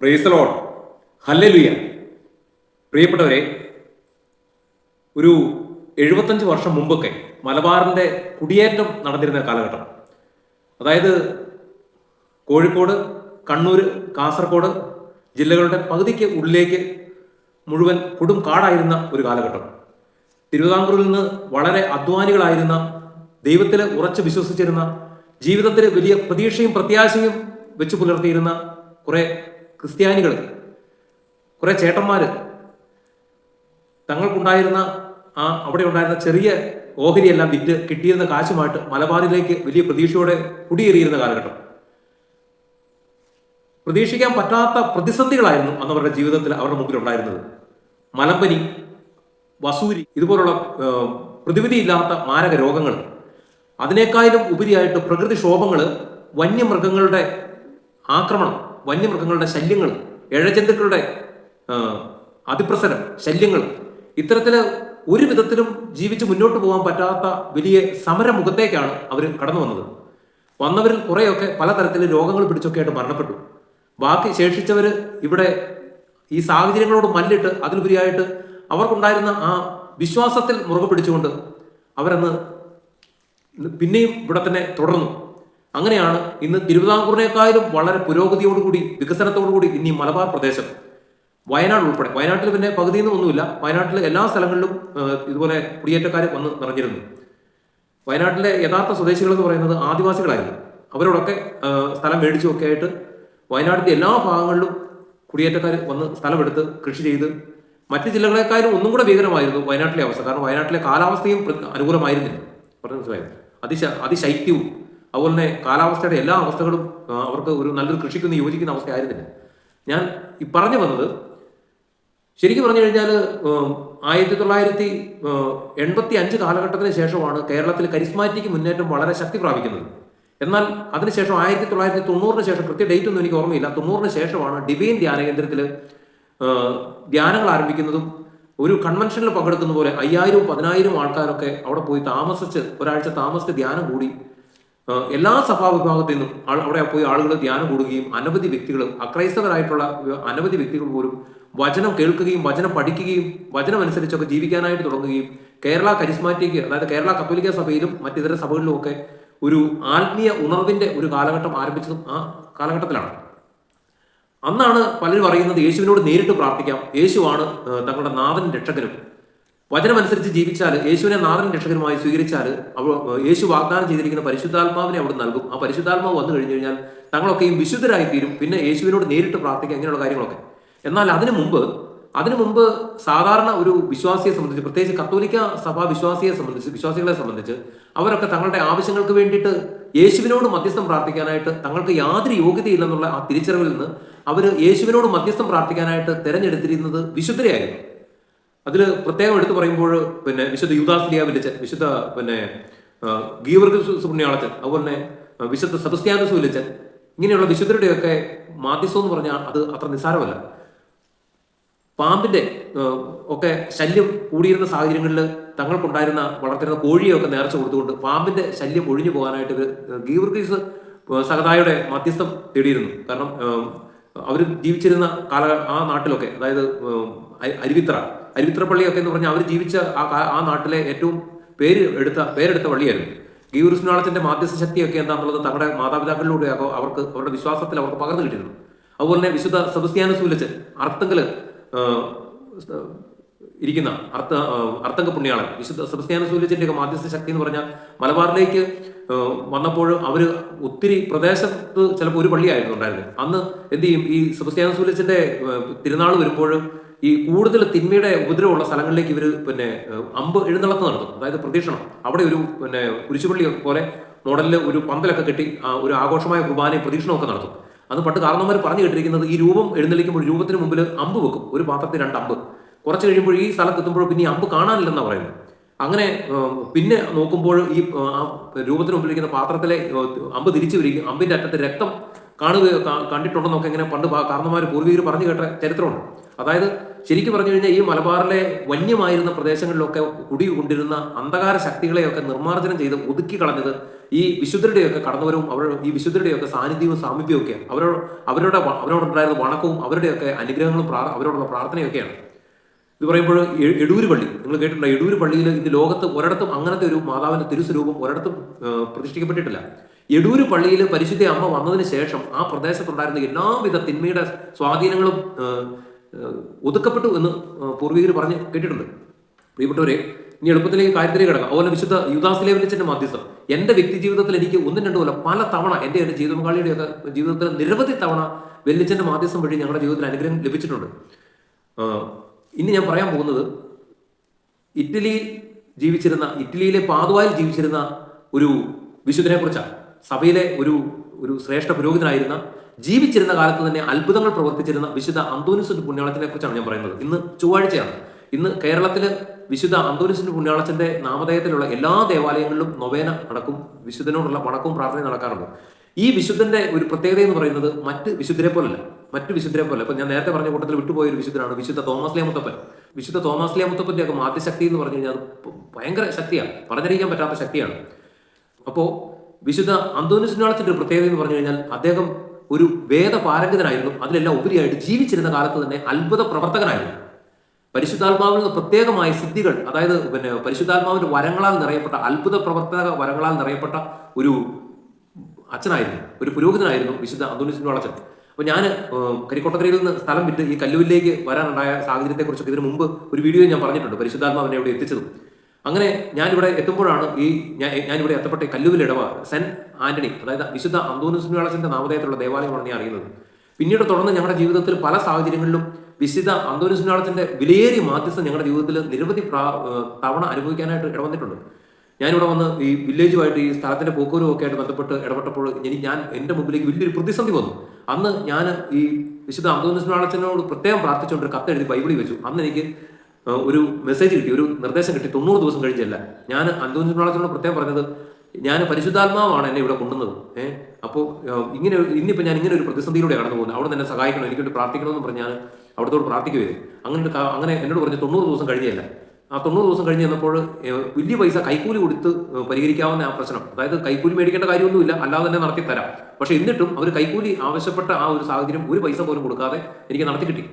Praise the Lord hallelujah പ്രിയപ്പെട്ടവരെ ഒരു എഴുപത്തഞ്ച് വർഷം മുമ്പൊക്കെ മലബാറിന്റെ കുടിയേറ്റം നടന്നിരുന്ന കാലഘട്ടം. അതായത് കോഴിക്കോട് കണ്ണൂർ കാസർഗോഡ് ജില്ലകളുടെ പകുതിക്ക് ഉള്ളിലേക്ക് മുഴുവൻ കൊടും കാടായിരുന്ന ഒരു കാലഘട്ടം. തിരുവിതാംകൂറിൽ നിന്ന് വളരെ അധ്വാനികളായിരുന്ന ദൈവത്തിൽ ഉറച്ചു വിശ്വസിച്ചിരുന്ന ജീവിതത്തിൽ വലിയ പ്രതീക്ഷയും പ്രത്യാശയും വെച്ച് പുലർത്തിയിരുന്ന കുറെ ക്രിസ്ത്യാനികൾ കുറെ ചേട്ടന്മാര് തങ്ങൾക്കുണ്ടായിരുന്ന ആ അവിടെ ഉണ്ടായിരുന്ന ചെറിയ ഓഹരിയെല്ലാം വിറ്റ് കിട്ടിയിരുന്ന കാശുമായിട്ട് മലബാറിലേക്ക് വലിയ പ്രതീക്ഷയോടെ കുടിയേറിയിരുന്ന കാലഘട്ടം. പ്രതീക്ഷിക്കാൻ പറ്റാത്ത പ്രതിസന്ധികളായിരുന്നു അന്ന് അവരുടെ ജീവിതത്തിൽ അവരുടെ മുമ്പിൽ ഉണ്ടായിരുന്നത്. മലമ്പനി വസൂരി ഇതുപോലുള്ള പ്രതിവിധിയില്ലാത്ത മാരക രോഗങ്ങൾ. അതിനേക്കാളും ഉപരിയായിട്ട് പ്രകൃതിക്ഷോഭങ്ങൾ വന്യമൃഗങ്ങളുടെ ആക്രമണം വന്യമൃഗങ്ങളുടെ ശല്യങ്ങൾ ഇഴജന്തുക്കളുടെ അതിപ്രസരം ശല്യങ്ങൾ. ഇത്തരത്തിൽ ഒരു വിധത്തിലും ജീവിച്ച് മുന്നോട്ട് പോകാൻ പറ്റാത്ത വലിയ സമരമുഖത്തേക്കാണ് അവർ കടന്നു വന്നത്. വന്നവരിൽ കുറേയൊക്കെ പലതരത്തിൽ രോഗങ്ങൾ പിടിച്ചൊക്കെ ആയിട്ട് മരണപ്പെട്ടു. ബാക്കി ശേഷിച്ചവർ ഇവിടെ ഈ സാഹചര്യങ്ങളോട് മല്ലിട്ട് അതിലുപരിയായിട്ട് അവർക്കുണ്ടായിരുന്ന ആ വിശ്വാസത്തിൽ മുറുകെ പിടിച്ചുകൊണ്ട് അവരന്ന് പിന്നെയും ഇവിടെ തന്നെ തുടർന്നു. അങ്ങനെയാണ് ഇന്ന് തിരുവിതാംകൂറിനേക്കാളും വളരെ പുരോഗതിയോടുകൂടി വികസനത്തോടുകൂടി ഇനി മലബാർ പ്രദേശം. വയനാട് ഉൾപ്പെടെ. വയനാട്ടിൽ പിന്നെ പകുതിയൊന്നും ഒന്നുമില്ല. വയനാട്ടിലെ എല്ലാ സ്ഥലങ്ങളിലും ഇതുപോലെ കുടിയേറ്റക്കാർ വന്ന് നിറഞ്ഞിരുന്നു. വയനാട്ടിലെ യഥാർത്ഥ സ്വദേശികൾ എന്ന് പറയുന്നത് ആദിവാസികളായിരുന്നു. അവരോടൊക്കെ സ്ഥലം മേടിച്ചുമൊക്കെ ആയിട്ട് വയനാട്ടിലെ എല്ലാ ഭാഗങ്ങളിലും കുടിയേറ്റക്കാർ വന്ന് സ്ഥലമെടുത്ത് കൃഷി ചെയ്ത് മറ്റ് ജില്ലകളെക്കാളും ഒന്നും കൂടെ ഭീകരമായിരുന്നു വയനാട്ടിലെ അവസ്ഥ. കാരണം വയനാട്ടിലെ കാലാവസ്ഥയും അനുകൂലമായിരുന്നില്ല. പറഞ്ഞു അതിശ അതിശൈത്യവും അതുപോലെ തന്നെ കാലാവസ്ഥയുടെ എല്ലാ അവസ്ഥകളും അവർക്ക് ഒരു നല്ലൊരു കൃഷിക്കൊന്ന് യോജിക്കുന്ന അവസ്ഥയായിരുന്നില്ല ഞാൻ ഈ പറഞ്ഞു വന്നത് ശരിക്കും പറഞ്ഞു കഴിഞ്ഞാൽ ആയിരത്തി തൊള്ളായിരത്തി എൺപത്തി അഞ്ച് കാലഘട്ടത്തിന് ശേഷമാണ് കേരളത്തിൽ കരിസ്മാറ്റിക് മുന്നേറ്റം വളരെ ശക്തി പ്രാപിക്കുന്നത്. എന്നാൽ അതിനുശേഷം ആയിരത്തി തൊള്ളായിരത്തി തൊണ്ണൂറിന് ശേഷം കൃത്യ ഡേറ്റ് ഒന്നും എനിക്ക് ഓർമ്മയില്ല തൊണ്ണൂറിന് ശേഷമാണ് ഡിവൈൻ ധ്യാന കേന്ദ്രത്തിൽ ധ്യാനങ്ങൾ ആരംഭിക്കുന്നതും ഒരു കൺവെൻഷനിൽ പങ്കെടുക്കുന്ന പോലെ അയ്യായിരവും പതിനായിരവും ആൾക്കാരൊക്കെ അവിടെ പോയി താമസിച്ച് ഒരാഴ്ച താമസിച്ച് ധ്യാനം കൂടി എല്ലാ സഭാ വിഭാഗത്തിൽ നിന്നും അവിടെ പോയി ആളുകൾ ധ്യാനം കൂടുകയും അനവധി വ്യക്തികൾ അക്രൈസ്തവരായിട്ടുള്ള അനവധി വ്യക്തികൾ പോലും വചനം കേൾക്കുകയും വചനം പഠിക്കുകയും വചനം അനുസരിച്ചൊക്കെ ജീവിക്കാനായിട്ട് തുടങ്ങുകയും കേരള കരിസ്മാറ്റിക് അതായത് കേരള കത്തോലിക്ക സഭയിലും മറ്റിതര സഭകളിലും ഒക്കെ ഒരു ആത്മീയ ഉണർവിന്റെ ഒരു കാലഘട്ടം ആരംഭിച്ചതും ആ കാലഘട്ടത്തിലാണ്. അന്നാണ് പലരും പറയുന്നത് യേശുവിനോട് നേരിട്ട് പ്രാർത്ഥിക്കാം. യേശുവാണ് തങ്ങളുടെ നാഥൻ രക്ഷകനും. വചനമനുസരിച്ച് ജീവിച്ചാൽ യേശുവിനെ നാടൻ രക്ഷകനുമായി സ്വീകരിച്ചാൽ അവ യേശു വാഗ്ദാനം ചെയ്തിരിക്കുന്ന പരിശുദ്ധാത്മാവിനെ അവിടെ നൽകും. ആ പരിശുദ്ധാത്മാവ് വന്നു കഴിഞ്ഞു കഴിഞ്ഞാൽ തങ്ങളൊക്കെയും വിശുദ്ധരായി തീരും പിന്നെ യേശുവിനോട് നേരിട്ട് പ്രാർത്ഥിക്കുക അങ്ങനെയുള്ള കാര്യങ്ങളൊക്കെ. എന്നാൽ അതിനു മുമ്പ് അതിനു മുമ്പ് സാധാരണ ഒരു വിശ്വാസിയെ സംബന്ധിച്ച് പ്രത്യേകിച്ച് കത്തോലിക്ക സഭാ വിശ്വാസിയെ സംബന്ധിച്ച് വിശ്വാസികളെ സംബന്ധിച്ച് അവരൊക്കെ തങ്ങളുടെ ആവശ്യങ്ങൾക്ക് വേണ്ടിയിട്ട് യേശുവിനോട് മധ്യസ്ഥം പ്രാർത്ഥിക്കാനായിട്ട് തങ്ങൾക്ക് യാതൊരു യോഗ്യതയില്ലെന്നുള്ള ആ തിരിച്ചറിവിൽ നിന്ന് അവർ യേശുവിനോട് മധ്യസ്ഥം പ്രാർത്ഥിക്കാനായിട്ട് തിരഞ്ഞെടുത്തിരുന്നത് വിശുദ്ധരെയായിരുന്നു. അതിൽ പ്രത്യേകം എടുത്തു പറയുമ്പോൾ പിന്നെ വിശുദ്ധ യുദാസ്ലിയ വിളിച്ചൻ വിശുദ്ധ പിന്നെ ഗീവർഗ സുപുണ്യാളച്ചൻ അതുപോലെ വിശുദ്ധ സെബസ്ത്യാനസ് വിളിച്ചൻ ഇങ്ങനെയുള്ള വിശുദ്ധരുടെയൊക്കെ മാധ്യസം എന്ന് പറഞ്ഞാൽ അത് അത്ര നിസ്സാരമല്ല. പാമ്പിന്റെ ഒക്കെ ശല്യം കൂടിയിരുന്ന സാഹചര്യങ്ങളിൽ തങ്ങൾക്കുണ്ടായിരുന്ന വളർത്തിരുന്ന കോഴിയൊക്കെ നേർച്ച കൊടുത്തുകൊണ്ട് പാമ്പിന്റെ ശല്യം ഒഴിഞ്ഞു പോകാനായിട്ട് ഗീവർഗീസ് സഹതായുടെ മധ്യസ്ഥം തേടിയിരുന്നു. കാരണം അവർ ജീവിച്ചിരുന്ന കാല ആ നാട്ടിലൊക്കെ അതായത് അരുവിത്ര ഒക്കെ എന്ന് പറഞ്ഞാൽ അവർ ജീവിച്ച ആ നാട്ടിലെ ഏറ്റവും പേര് എടുത്ത പേരെടുത്ത പള്ളിയായിരുന്നു. ഗീവൃസ്നാളത്തിന്റെ മാധ്യസ്ഥ ശക്തിയൊക്കെ എന്താണെന്നുള്ളത് തങ്ങളുടെ മാതാപിതാക്കളിലൂടെ അവ- അവർക്ക് അവരുടെ വിശ്വാസത്തിൽ അവർക്ക് പകർന്നു കിട്ടിയിരുന്നു. അതുപോലെ തന്നെ വിശുദ്ധ സെബസ്ത്യാനസ് വിളിച്ച് അർത്തങ്കൽ ഇരിക്കുന്ന അർത്ഥ ഏഹ്, അർത്തങ്ക പുണ്യാളൻ വിശുദ്ധ സെബസ്ത്യാനസ് വിളിച്ചിന്റെ ഒക്കെ മാധ്യസ്ഥ ശക്തി എന്ന് പറഞ്ഞാൽ മലബാറിലേക്ക് വന്നപ്പോൾ അവർ ഒത്തിരി പ്രദേശത്ത് ചിലപ്പോൾ ഒരു പള്ളിയായിരുന്നു ഉണ്ടായിരുന്നത്. അന്ന് എന്ത് ചെയ്യും? ഈ സെബസ്ത്യാനസ് വിളിച്ചിന്റെ തിരുനാൾ വരുമ്പോൾ ഈ കൂടുതൽ തിന്മയുടെ ഉപദ്രവമുള്ള സ്ഥലങ്ങളിലേക്ക് ഇവർ പിന്നെ അമ്പ് എഴുന്നള്ളത്ത് നടത്തും അതായത് പ്രതീക്ഷണം അവിടെ ഒരു പിന്നെ കുരിശുപള്ളി പോലെ മോഡലിൽ ഒരു പന്തലൊക്കെ കെട്ടി ഒരു ആഘോഷമായ കുർബാനയും പ്രതീക്ഷണമൊക്കെ നടത്തും. അത് പണ്ട് കാരണവന്മാർ പറഞ്ഞു കേട്ടിരിക്കുന്നത് ഈ രൂപം എഴുന്നള്ളിക്കുമ്പോൾ രൂപത്തിന് മുമ്പിൽ അമ്പ് വെക്കും. ഒരു പാത്രത്തിൽ രണ്ട് അമ്പ്. കുറച്ച് കഴിയുമ്പോൾ ഈ സ്ഥലത്ത് എത്തുമ്പോൾ പിന്നെ അമ്പ് കാണാനില്ലെന്നാണ് പറയുന്നത്. അങ്ങനെ പിന്നെ നോക്കുമ്പോൾ ഈ രൂപത്തിന് മുമ്പിലിരിക്കുന്ന പാത്രത്തിലെ അമ്പ് തിരിച്ചു വരികയും അമ്പിന്റെ അറ്റത്ത് രക്തം കാണുക കണ്ടിട്ടുണ്ടെന്നൊക്കെ ഇങ്ങനെ പണ്ട് കാരണന്മാർ പൂർവികർ പറഞ്ഞു കേട്ട ചരിത്രമുണ്ട്. അതായത് ശരിക്കും പറഞ്ഞു കഴിഞ്ഞാൽ ഈ മലബാറിലെ വന്യമായിരുന്ന പ്രദേശങ്ങളിലൊക്കെ കുടി കൊണ്ടിരുന്ന അന്ധകാര ശക്തികളെയൊക്കെ നിർമ്മാർജനം ചെയ്ത് ഒതുക്കി കളഞ്ഞത് ഈ വിശുദ്ധരുടെയൊക്കെ കടന്നുവരവും അവർ ഈ വിശുദ്ധരുടെയൊക്കെ സാന്നിധ്യവും സാമീപ്യവും ഒക്കെ അവരോട് അവരുടെ അവരോടുണ്ടായിരുന്ന വണക്കവും അവരുടെയൊക്കെ അനുഗ്രഹങ്ങളും അവരോടുള്ള പ്രാർത്ഥനയൊക്കെയാണ്. ഇത് പറയുമ്പോൾ എടൂര് പള്ളി നിങ്ങൾ കേട്ടിട്ടുണ്ടോ? എടൂര് പള്ളിയിൽ ഇന്ന് ലോകത്ത് ഒരിടത്തും അങ്ങനത്തെ ഒരു മാതാവിന്റെ തിരുസ്വരൂപം ഒരിടത്തും പ്രതിഷ്ഠിക്കപ്പെട്ടിട്ടില്ല. എടൂര് പള്ളിയിൽ പരിശുദ്ധ അമ്മ വന്നതിന് ശേഷം ആ പ്രദേശത്തുണ്ടായിരുന്ന എല്ലാവിധ തിന്മയുടെ സ്വാധീനങ്ങളും ഒതുക്കപ്പെട്ടു എന്ന് പൂർവികർ പറഞ്ഞ് കേട്ടിട്ടുണ്ട്. പ്രിയപ്പെട്ടവരെ ഇനി എളുപ്പത്തിലേക്ക് കാര്യത്തിലേക്ക് കിടക്കാം. അതുപോലെ വിശുദ്ധ യുദാസിലെ വിളിച്ചതിന്റെ മധ്യസ്ഥം. എന്റെ വ്യക്തി ജീവിതത്തിൽ എനിക്ക് ഒന്നും രണ്ടും പല തവണ എന്റെ ഒരു ജീവിത പങ്കാളിയുടെ ഒക്കെ ജീവിതത്തിൽ നിരവധി തവണ വെല്ലിച്ചന്റെ മാധ്യസ്ഥം വഴി ഞങ്ങളുടെ ജീവിതത്തിൽ അനുഗ്രഹം ലഭിച്ചിട്ടുണ്ട്. ഇനി ഞാൻ പറയാൻ പോകുന്നത് ഇറ്റലിയിൽ ജീവിച്ചിരുന്ന ഇറ്റലിയിലെ പാതുവായിൽ ജീവിച്ചിരുന്ന ഒരു വിശുദ്ധനെ കുറിച്ചാണ് സഭയിലെ ഒരു ഒരു ശ്രേഷ്ഠ പുരോഹിതനായിരുന്ന ജീവിച്ചിരുന്ന കാലത്ത് തന്നെ അത്ഭുതങ്ങൾ പ്രവർത്തിച്ചിരുന്ന വിശുദ്ധ അന്തോനിസിന്റെ പുണ്യാളത്തിനെ കുറിച്ചാണ് ഞാൻ പറയുന്നത്. ഇന്ന് ചൊവ്വാഴ്ചയാണ്. ഇന്ന് കേരളത്തിൽ വിശുദ്ധ അന്തോനിസിന്റെ പുണ്യാളച്ചന്റെ നാമധേയത്തിലുള്ള എല്ലാ ദേവാലയങ്ങളിലും നൊവേന നടക്കും വിശുദ്ധനോടുള്ള വണക്കവും പ്രാർത്ഥന നടക്കാറുണ്ട്. ഈ വിശുദ്ധന്റെ ഒരു പ്രത്യേകത എന്ന് പറയുന്നത് മറ്റ് വിശുദ്ധരെ പോലല്ല മറ്റു വിശുദ്ധരെ പോലെ ഇപ്പൊ ഞാൻ നേരത്തെ പറഞ്ഞ കൂട്ടത്തിൽ വിട്ടുപോയ ഒരു വിശുദ്ധനാണ് വിശുദ്ധ തോമസ് മുത്തപ്പൻ. വിശുദ്ധ തോമസ് മുത്തപ്പന്റെ ഒക്കെ മാധ്യശക്തി എന്ന് പറഞ്ഞു കഴിഞ്ഞാൽ ഭയങ്കര ശക്തിയാണ്. പറഞ്ഞറിയിക്കാൻ പറ്റാത്ത ശക്തിയാണ്. അപ്പോ വിശുദ്ധ അന്തോനിസിനാളത്തിന്റെ പ്രത്യേകത എന്ന് പറഞ്ഞു കഴിഞ്ഞാൽ അദ്ദേഹം ഒരു വേദ പാരംഗതനായിരുന്നു അതിലെല്ലാം ഉപരിയായിട്ട് ജീവിച്ചിരുന്ന കാലത്ത് തന്നെ അത്ഭുത പ്രവർത്തകനായിരുന്നു പരിശുദ്ധാത്മാവിൽ നിന്ന് പ്രത്യേകമായ സിദ്ധികൾ അതായത് പിന്നെ പരിശുദ്ധാത്മാവിന്റെ വരങ്ങളാൽ നിറയപ്പെട്ട അത്ഭുത പ്രവർത്തക വരങ്ങളാൽ നിറയപ്പെട്ട ഒരു അച്ഛനായിരുന്നു ഒരു പുരോഹിതനായിരുന്നു വിശുദ്ധ അന്തോണിസിന്റെ അച്ഛൻ അപ്പൊ ഞാൻ കരിക്കോട്ടക്കരയിൽ നിന്ന് സ്ഥലം വിട്ട് ഈ കല്ലുവിലേക്ക് വരാനുണ്ടായ സാഹചര്യത്തെക്കുറിച്ചൊക്കെ ഇതിനു മുമ്പ് ഒരു വീഡിയോ ഞാൻ പറഞ്ഞിട്ടുണ്ട് പരിശുദ്ധാത്മാവിനെ അവിടെ എത്തിച്ചതും. അങ്ങനെ ഞാനിവിടെ എത്തുമ്പോഴാണ് ഈ ഞാൻ ഞാനിവിടെ എത്തപ്പെട്ട കല്ലുവിലിടവ സെന്റ് ആന്റണി അതായത് വിശുദ്ധ അന്തോണിസിന്റെ നാമധേയത്തിലുള്ള ദേവാലയമാണ് ഞാൻ അറിയുന്നത്. പിന്നീട് തുടർന്ന് ഞങ്ങളുടെ ജീവിതത്തിൽ പല സാഹചര്യങ്ങളിലും വിശുദ്ധ അന്തോണിസിനാളത്തിന്റെ വിലയേറിയ മാധ്യസ്ഥം ഞങ്ങളുടെ ജീവിതത്തിൽ നിരവധി തവണ അനുഭവിക്കാനായിട്ട് ഇടവന്നിട്ടുണ്ട്. ഞാനിവിടെ വന്ന് ഈ വില്ലേജുമായിട്ട് ഈ സ്ഥലത്തിന്റെ പോക്കുവരവും ഒക്കെ ആയിട്ട് ബന്ധപ്പെട്ട് ഇടപെട്ടപ്പോൾ എനിക്ക് ഞാൻ എന്റെ മുമ്പിലേക്ക് വലിയൊരു പ്രതിസന്ധി വന്നു. അന്ന് ഞാൻ ഈ വിശുദ്ധ അന്തോണിസ്നാളച്ചനോട് പ്രത്യേകം പ്രാർത്ഥിച്ചുകൊണ്ട് ഒരു കത്ത് എഴുതി ബൈബിളിൽ വെച്ചു. അന്ന് എനിക്ക് ഒരു മെസ്സേജ് കിട്ടി ഒരു നിർദ്ദേശം കിട്ടി. തൊണ്ണൂറ് ദിവസം കഴിഞ്ഞല്ല. ഞാൻ അന്തോണിസ്നാളച്ചനോട് പ്രത്യേകം പറഞ്ഞത്. ഞാൻ പരിശുദ്ധാത്മാവാണ് എന്നെ ഇവിടെ കൊണ്ടുവന്നത്. ഏഹ് അപ്പോൾ ഇങ്ങനെ ഇന്നിപ്പോൾ ഞാൻ ഇങ്ങനെ ഒരു പ്രതിസന്ധിയിലൂടെ കടന്നു പോകുന്നത് അവിടെ തന്നെ സഹായിക്കണം എനിക്കൊരു പ്രാർത്ഥിക്കണമെന്ന് പറഞ്ഞ് ഞാൻ അവിടത്തോട് പ്രാർത്ഥിക്കുമായിരുന്നു അങ്ങനെ അങ്ങനെ എന്നോട് പറഞ്ഞ് തൊണ്ണൂറ് ദിവസം കഴിഞ്ഞല്ല. ആ തൊണ്ണൂറ് ദിവസം കഴിഞ്ഞ് തന്നപ്പോൾ വലിയ പൈസ കൈക്കൂലി കൊടുത്ത് പരിഹരിക്കാവുന്ന ആ പ്രശ്നം. അതായത് കൈക്കൂലി മേടിക്കേണ്ട കാര്യമൊന്നുമില്ല. അല്ലാതെ തന്നെ നടത്തി തരാം പക്ഷെ എന്നിട്ടും അവർ കൈക്കൂലി ആവശ്യപ്പെട്ട ആ ഒരു സാഹചര്യം ഒരു പൈസ പോലും കൊടുക്കാതെ എനിക്ക് നടത്തി കിട്ടി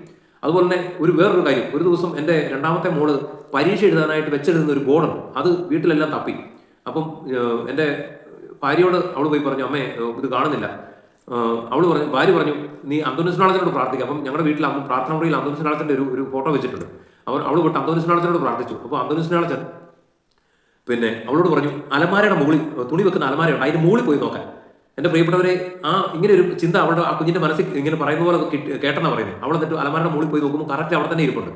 അതുപോലെ തന്നെ ഒരു വേറൊരു കാര്യം. ഒരു ദിവസം എന്റെ രണ്ടാമത്തെ മോൾ പരീക്ഷ എഴുതാനായിട്ട് വെച്ചിരുന്ന ഒരു ബോർഡുണ്ട്. അത് വീട്ടിലെല്ലാം തപ്പി. അപ്പം എന്റെ ഭാര്യയോട് അവൾ പോയി പറഞ്ഞു അമ്മേ ഇത് കാണുന്നില്ല. അവൾ പറഞ്ഞു ഭാര്യ പറഞ്ഞു നീ അന്തോനിസ്നാളത്തിനോട് പ്രാർത്ഥിക്കുക അപ്പം ഞങ്ങളുടെ വീട്ടിൽ അന്ന് പ്രാർത്ഥന മുറിയിൽ അന്തോനിസ്നാളത്തിന്റെ ഒരു ഒരു ഫോട്ടോ വെച്ചിട്ടുണ്ട്. അവർ അവൾ പോയിട്ട് അന്തോനിസ്നാളത്തിനോട് പ്രാർത്ഥിച്ചു. അപ്പോൾ അന്തോനിസ്നാളച്ചൻ പിന്നെ അവളോട് പറഞ്ഞു അലമാരയുടെ മുകളിൽ തുണി വെക്കുന്ന അലമാരയുണ്ട്. അതിന്റെ മുകളിൽ പോയി നോക്കാൻ. എന്റെ പ്രിയപ്പെട്ടവരെ ആ ഇങ്ങനെ ഒരു ചിന്ത അവളുടെ ആ കുഞ്ഞിന്റെ മനസ്സിൽ ഇങ്ങനെ പറയുന്ന പോലെ കേട്ടെന്നാണ് കേട്ടെന്നാ പറയുന്നത് അവൾ എന്നിട്ട് അലമാരയുടെ മുകളിൽ പോയി നോക്കുമ്പോൾ കറക്റ്റ് അവിടെ തന്നെ ഇരിപ്പുണ്ട്.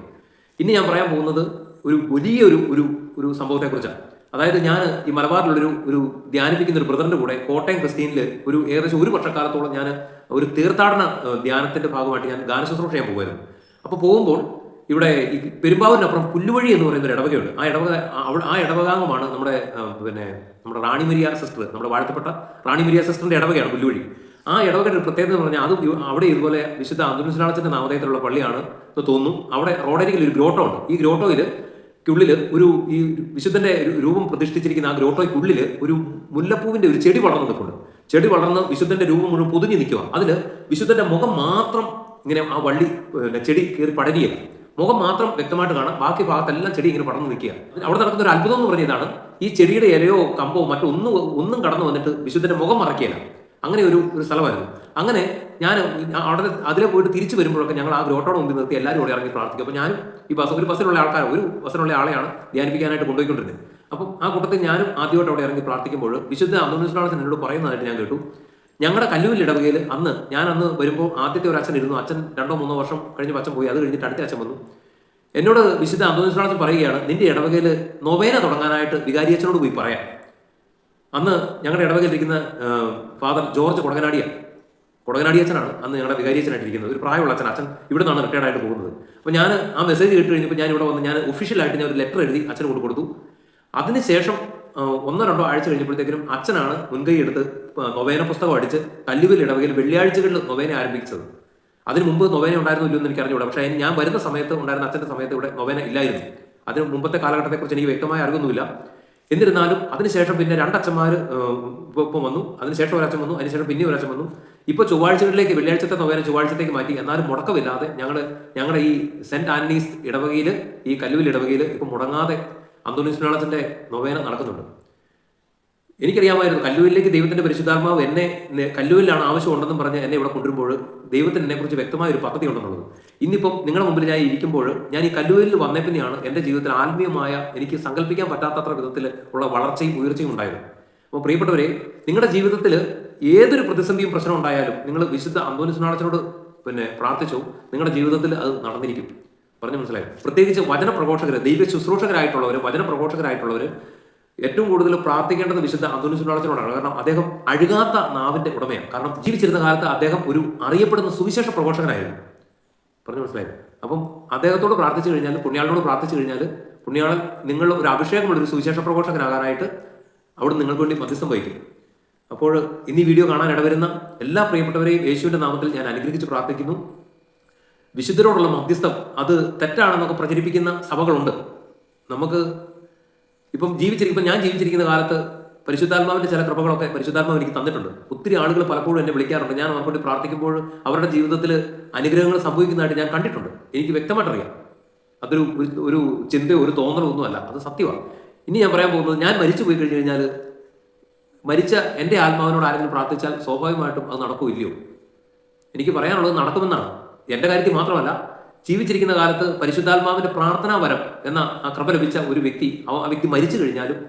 ഇനി ഞാൻ പറയാൻ പോകുന്നത് ഒരു വലിയ ഒരു ഒരു ഒരു സംഭവത്തെക്കുറിച്ചാണ്. അതായത് ഞാൻ ഈ മലബാറിലുള്ളൊരു ഒരു ധ്യാനിപ്പിക്കുന്ന ഒരു ബ്രദറിന്റെ കൂടെ കോട്ടയം ക്രിസ്ത്യനിൽ ഒരു ഏകദേശം ഒരു വർഷക്കാലത്തോളം ഞാൻ ഒരു തീർത്ഥാടന ധ്യാനത്തിന്റെ ഭാഗമായിട്ട് ഞാൻ ഗാനശുശ്രൂഷ ചെയ്യാൻ പോകുമായിരുന്നു അപ്പോൾ പോകുമ്പോൾ ഇവിടെ പെരുമ്പാവൂരിനപ്പുറം പുല്ലുവഴി എന്ന് പറയുന്ന ഒരു ഇടവകയുണ്ട്. ആ ഇടവക ആ- ഇടവകാംഗമാണ് നമ്മുടെ പിന്നെ നമ്മുടെ റാണി മരിയ സിസ്റ്റർ നമ്മുടെ വാഴ്ത്തപ്പെട്ട റാണി മരിയ സിസ്റ്ററിന്റെ ഇടവകയാണ് പുല്ലുവഴി. ആ ഇടവകയുടെ പ്രത്യേകത എന്ന് പറഞ്ഞാൽ അത് അവിടെ ഇതുപോലെ വിശുദ്ധ അന്തോണിസ്നാളത്തിന്റെ നാമധേയത്തിലുള്ള പള്ളിയാണ് എന്ന് തോന്നുന്നു. അവിടെ റോഡരികിൽ ഒരു ഗ്രോട്ടോ ഉണ്ട് ഈ ഗ്രോട്ടോയിൽ ഉള്ളിൽ ഒരു ഈ വിശുദ്ധന്റെ രൂപം പ്രതിഷ്ഠിച്ചിരിക്കുന്ന ആ ഗ്രോട്ടോയ്ക്കുള്ളിൽ ഒരു മുല്ലപ്പൂവിന്റെ ഒരു ചെടി വളർന്നു നിൽപ്പുണ്ട്. ചെടി വളർന്ന് വിശുദ്ധന്റെ രൂപം മുഴുവൻ പൊതിഞ്ഞു നിൽക്കുക അതിൽ വിശുദ്ധന്റെ മുഖം മാത്രം ഇങ്ങനെ ആ വള്ളി ചെടി കയറി പടരുകയാണ്. മുഖം മാത്രം വ്യക്തമായിട്ട് കാണാം. ബാക്കി ഭാഗത്തെല്ലാം ചെടി ഇങ്ങനെ പടർന്നു നിൽക്കുക. അവിടെ നടക്കുന്ന ഒരു അത്ഭുതം എന്ന് പറഞ്ഞതാണ് ഈ ചെടിയുടെ ഇലയോ കമ്പോ മറ്റോ ഒന്നും ഒന്നും കടന്നു വന്നിട്ട് വിശുദ്ധന്റെ മുഖം മറക്കിയില്ല അങ്ങനെ ഒരു ഒരു സ്ഥലമായിരുന്നു. അങ്ങനെ ഞാൻ അവിടെ അതിലെ പോയിട്ട് തിരിച്ചു വരുമ്പോഴൊക്കെ ഞങ്ങൾ ആ ഗ്രോട്ടോടെ മുമ്പിൽ നിർത്തി എല്ലാവരും കൂടെ ഇറങ്ങി പ്രാർത്ഥിക്കും. അപ്പോൾ ഞാനും ഈ ബസ് ഒരു ബസ്സിലുള്ള ആൾക്കാർ ഒരു ബസ്സിലുള്ള ആളെയാണ് ധ്യാനിപ്പിക്കാനായിട്ട് കൊണ്ടുപോയിക്കൊണ്ടിരുന്നത്. അപ്പം ആ കൂട്ടത്തിൽ ഞാനും ആദ്യമായിട്ട് അവിടെ ഇറങ്ങി പ്രാർത്ഥിക്കുമ്പോൾ വിശുദ്ധ അന്തോണിസ്ലാളത്തിൽ എന്നോട് പറയുന്നതായിട്ട് ഞാൻ കേട്ടു. ഞങ്ങളുടെ കല്ലൂരിൽ ഇടവകയിൽ അന്ന് ഞാൻ അന്ന് വരുമ്പോൾ ആദ്യത്തെ ഒരു അച്ഛൻ ഇരുന്നു. അച്ഛൻ രണ്ടോ മൂന്നോ വർഷം കഴിഞ്ഞ് അച്ഛൻ പോയി. അത് കഴിഞ്ഞിട്ട് അടുത്ത അച്ഛൻ വന്നു. എന്നോട് വിശുദ്ധ അന്തോണിസ്ലാളത്തിൽ പറയുകയാണ് നിന്റെ ഇടവകയിൽ നൊവേന തുടങ്ങാനായിട്ട് വികാരി അച്ഛനോട് പോയി പറയാം. അന്ന് ഞങ്ങളുടെ ഇടവകയിൽ ഇടവകയിലിരിക്കുന്ന ഫാദർ ജോർജ് കൊടകനാടിയാണ് കൊടകനാടി അച്ഛനാണ് അന്ന് ഞങ്ങളുടെ വികാരി അച്ഛനായിട്ടിരിക്കുന്നത്. ഒരു പ്രായമുള്ള അച്ഛൻ അച്ഛൻ ഇവിടെ നിന്നാണ് റിട്ടയർഡ് ആയിട്ട് പോകുന്നത്. അപ്പോൾ ഞാൻ ആ മെസ്സേജ് കേട്ട് കഴിഞ്ഞപ്പോൾ ഞാൻ ഇവിടെ വന്ന് ഞാൻ ഒഫീഷ്യലായിട്ട് ഞാൻ ഒരു ലെറ്റർ എഴുതി അച്ഛന് കൊടുത്തു. അതിനുശേഷം ഒന്നോ രണ്ടോ ആഴ്ച കഴിഞ്ഞപ്പോഴത്തേക്കിനും അച്ഛനാണ് മുൻകൈ എടുത്ത് നൊവേന പുസ്തകം അടിച്ച് കല്ലുവിൽ ഇടവകയിൽ വെള്ളിയാഴ്ചകളിൽ നൊവേന ആരംഭിച്ചത്. അതിന് മുമ്പ് നൊവേന ഉണ്ടായിരുന്നു എന്ന് എനിക്ക് അറിഞ്ഞൂടാ പക്ഷേ ഞാൻ വരുന്ന സമയത്ത് ഉണ്ടായിരുന്ന അച്ഛന്റെ സമയത്ത് ഇവിടെ നൊവേന ഇല്ലായിരുന്നു. അതിന് മുമ്പത്തെ കാലഘട്ടത്തെക്കുറിച്ച് എനിക്ക് വ്യക്തമായി അറിവൊന്നുമില്ല. എന്നിരുന്നാലും അതിനുശേഷം പിന്നെ രണ്ടച്ഛന്മാർ ഇപ്പം വന്നു. അതിനുശേഷം ഒരച്ഛൻ വന്നു. അതിനുശേഷം പിന്നെ ഒരച്ഛൻ വന്നു. ഇപ്പോൾ ചൊവ്വാഴ്ചകളിലേക്ക് വെള്ളിയാഴ്ചത്തെ നൊവേന ചൊവ്വാഴ്ചത്തേക്ക് മാറ്റി. എന്നാലും മുടക്കമില്ലാതെ ഞങ്ങൾ ഞങ്ങളുടെ ഈ സെന്റ് ആന്റണീസ് ഇടവകയിൽ ഈ കല്ലുവിൽ ഇടവകയിൽ ഇപ്പം മുടങ്ങാതെ അന്തോണീസ് മേളത്തിന്റെ നൊവേന നടക്കുന്നുണ്ട്. എനിക്കറിയാമായിരുന്നു കല്ലൂരിലേക്ക് ദൈവത്തിന്റെ പരിശുദ്ധാത്മാവ് എന്നെ കല്ലൂരിലാണ് ആവശ്യമുണ്ടെന്നും പറഞ്ഞ് എന്നെ ഇവിടെ കൊണ്ടുവരുമ്പോൾ ദൈവത്തിന് എന്നെക്കുറിച്ച് വ്യക്തമായ ഒരു പദ്ധതി ഉണ്ടെന്നുള്ളത്. ഇന്നിപ്പം നിങ്ങളുടെ മുമ്പിൽ ഞാൻ ഇരിക്കുമ്പോൾ ഞാൻ ഈ കല്ലൂരിൽ വന്നേ പിന്നെയാണ് എന്റെ ജീവിതത്തിൽ ആത്മീയമായ എനിക്ക് സങ്കല്പിക്കാൻ പറ്റാത്തത്ര വിധത്തിൽ ഉള്ള വളർച്ചയും ഉയർച്ചയും ഉണ്ടായത്. അപ്പോൾ പ്രിയപ്പെട്ടവരെ നിങ്ങളുടെ ജീവിതത്തിൽ ഏതൊരു പ്രതിസന്ധിയും പ്രശ്നം ഉണ്ടായാലും നിങ്ങൾ വിശുദ്ധ അന്തോനിസ്നാളത്തിനോട് പിന്നെ പ്രാർത്ഥിച്ചു നിങ്ങളുടെ ജീവിതത്തിൽ അത് നടന്നിരിക്കും. പറഞ്ഞു മനസ്സിലായി? പ്രത്യേകിച്ച് വചന പ്രഘോഷകർ ദൈവ ശുശ്രൂഷകരായിട്ടുള്ളവർ വചന പ്രഘോഷകരായിട്ടുള്ളവർ ഏറ്റവും കൂടുതൽ പ്രാർത്ഥിക്കേണ്ടത് വിശുദ്ധ അന്തോണിസുനാളത്തിനോടാണ് കാരണം അദ്ദേഹം അഴുകാത്ത നാവിന്റെ ഉടമയാണ്. കാരണം ജീവിച്ചിരുന്ന കാലത്ത് അദ്ദേഹം ഒരു അറിയപ്പെടുന്ന സുവിശേഷ പ്രഘോഷകനായിരുന്നു. പറഞ്ഞു മനസ്സിലായി? അപ്പം അദ്ദേഹത്തോട് പ്രാർത്ഥിച്ചു കഴിഞ്ഞാൽ പുണ്യാളിനോട് പ്രാർത്ഥിച്ചു കഴിഞ്ഞാൽ പുണ്യാളൻ നിങ്ങൾ ഒരു അഭിഷേകമുള്ള ഒരു സുവിശേഷ പ്രഘോഷകനാകാനായിട്ട് അവിടെ നിങ്ങൾക്ക് വേണ്ടി മധ്യസ്ഥം വഹിക്കും. അപ്പോൾ ഇനി വീഡിയോ കാണാൻ ഇടവരുന്ന എല്ലാ പ്രിയപ്പെട്ടവരെയും യേശുവിന്റെ നാമത്തിൽ ഞാൻ അനുഗ്രഹിച്ച് പ്രാർത്ഥിക്കുന്നു. വിശുദ്ധരോടുള്ള മധ്യസ്ഥം അത് തെറ്റാണെന്നൊക്കെ പ്രചരിപ്പിക്കുന്ന സഭകളുണ്ട്. നമുക്ക് ഇപ്പം ജീവിച്ചിരിക്കും ഞാൻ ജീവിച്ചിരിക്കുന്ന കാലത്ത് പരിശുദ്ധാത്മാവിന്റെ ചില കൃപകളൊക്കെ പരിശുദ്ധാത്മാവ് എനിക്ക് തന്നിട്ടുണ്ട്. ഒത്തിരി ആളുകൾ പലപ്പോഴും എന്നെ വിളിക്കാറുണ്ട്. ഞാൻ അവർക്ക് വേണ്ടി പ്രാർത്ഥിക്കുമ്പോൾ അവരുടെ ജീവിതത്തിൽ അനുഗ്രഹങ്ങൾ സംഭവിക്കുന്നതായിട്ട് ഞാൻ കണ്ടിട്ടുണ്ട്. എനിക്ക് വ്യക്തമായിട്ട് അറിയാം അതൊരു ഒരു ചിന്തയോ ഒരു തോന്നലോ ഒന്നുമല്ല. അത് സത്യമാണ് ഇനി ഞാൻ പറയാൻ പോകുന്നത് ഞാൻ മരിച്ചു പോയി കഴിഞ്ഞു കഴിഞ്ഞാൽ മരിച്ച എന്റെ ആത്മാവിനോട് ആരെങ്കിലും പ്രാർത്ഥിച്ചാൽ സ്വാഭാവികമായിട്ടും അത് നടക്കുമില്ലയോ എനിക്ക് പറയാനുള്ളത് നടക്കുമെന്നാണ്. എന്റെ കാര്യത്തിൽ മാത്രമല്ല ജീവിച്ചിരിക്കുന്ന കാലത്ത് പരിശുദ്ധാത്മാവിന്റെ പ്രാർത്ഥനാ വരം എന്ന ആ കൃപ ലഭിച്ച ഒരു വ്യക്തി ആ- വ്യക്തി മരിച്ചു കഴിഞ്ഞാലും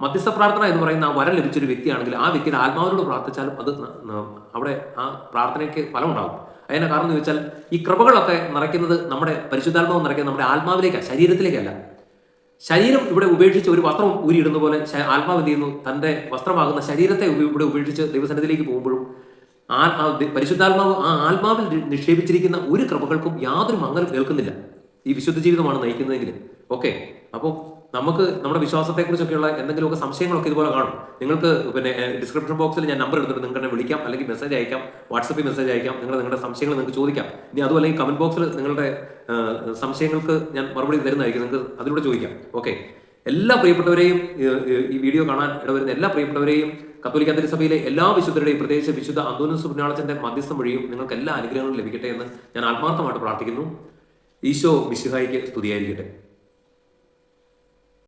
മധ്യസ്ഥ പ്രാർത്ഥന എന്ന് പറയുന്ന ആ വരം ലഭിച്ച ഒരു വ്യക്തിയാണെങ്കിൽ ആ വ്യക്തിയുടെ ആത്മാവിനോട് പ്രാർത്ഥിച്ചാലും അത് അവിടെ ആ പ്രാർത്ഥനയ്ക്ക് ഫലമുണ്ടാകും. അതിനെ കാരണം എന്ന് വെച്ചാൽ ഈ കൃപകളൊക്കെ നിറയ്ക്കുന്നത് നമ്മുടെ പരിശുദ്ധാത്മാവ് നിറയ്ക്കുന്നത് നമ്മുടെ ആത്മാവിലേക്കാണ് ശരീരത്തിലേക്കല്ല. ശരീരം ഇവിടെ ഉപേക്ഷിച്ച് ഒരു വസ്ത്രം ഊരിയിടുന്ന പോലെ ആത്മാവ് എന്ത് ചെയ്യുന്നു? തന്റെ വസ്ത്രമാകുന്ന ശരീരത്തെ ഇവിടെ ഉപേക്ഷിച്ച് ദൈവസന്നിധിയിലേക്ക് പോകുമ്പോഴും പരിശുദ്ധാത്മാവ് ആ ആത്മാവിൽ നിക്ഷേപിച്ചിരിക്കുന്ന ഒരു കൃപകൾക്കും യാതൊരു മങ്ങലും കേൾക്കുന്നില്ല. ഈ വിശുദ്ധ ജീവിതമാണ് നയിക്കുന്നതെങ്കിൽ. ഓക്കെ. അപ്പോൾ നമുക്ക് നമ്മുടെ വിശ്വാസത്തെക്കുറിച്ചൊക്കെയുള്ള എന്തെങ്കിലുമൊക്കെ സംശയങ്ങളൊക്കെ ഇതുപോലെ കാണും. നിങ്ങൾക്ക് പിന്നെ ഡിസ്ക്രിപ്ഷൻ ബോക്സിൽ ഞാൻ നമ്പർ എടുത്തിട്ട് നിങ്ങൾക്ക് എന്നെ വിളിക്കാം അല്ലെങ്കിൽ മെസ്സേജ് അയക്കാം വാട്സപ്പിൽ മെസ്സേജ് അയക്കാം നിങ്ങൾ നിങ്ങളുടെ സംശയങ്ങൾ നിങ്ങൾക്ക് ചോദിക്കാം. ഇനി അതും അല്ലെങ്കിൽ കമന്റ് ബോക്സിൽ നിങ്ങളുടെ സംശയങ്ങൾക്ക് ഞാൻ മറുപടി തരുന്നതായിരിക്കും നിങ്ങൾക്ക് അതിലൂടെ ചോദിക്കാം. ഓക്കെ. എല്ലാ പ്രിയപ്പെട്ടവരെയും ഈ വീഡിയോ കാണാൻ ഇടവരുന്ന എല്ലാ പ്രിയപ്പെട്ടവരെയും കത്തോലിക്ക തിരുസഭയിലെ എല്ലാ വിശുദ്ധരുടെയും പ്രത്യേകിച്ച് വിശുദ്ധ അന്തോനസ് പുണ്യാളത്തിന്റെ മധ്യസ്ഥം വഴിയും നിങ്ങൾക്ക് എല്ലാ അനുഗ്രഹങ്ങളും ലഭിക്കട്ടെ എന്ന് ഞാൻ ആത്മാർത്ഥമായിട്ട് പ്രാർത്ഥിക്കുന്നു. ഈശോ വിശുഹായിക്ക് സ്തുതിയായിരിക്കട്ടെ.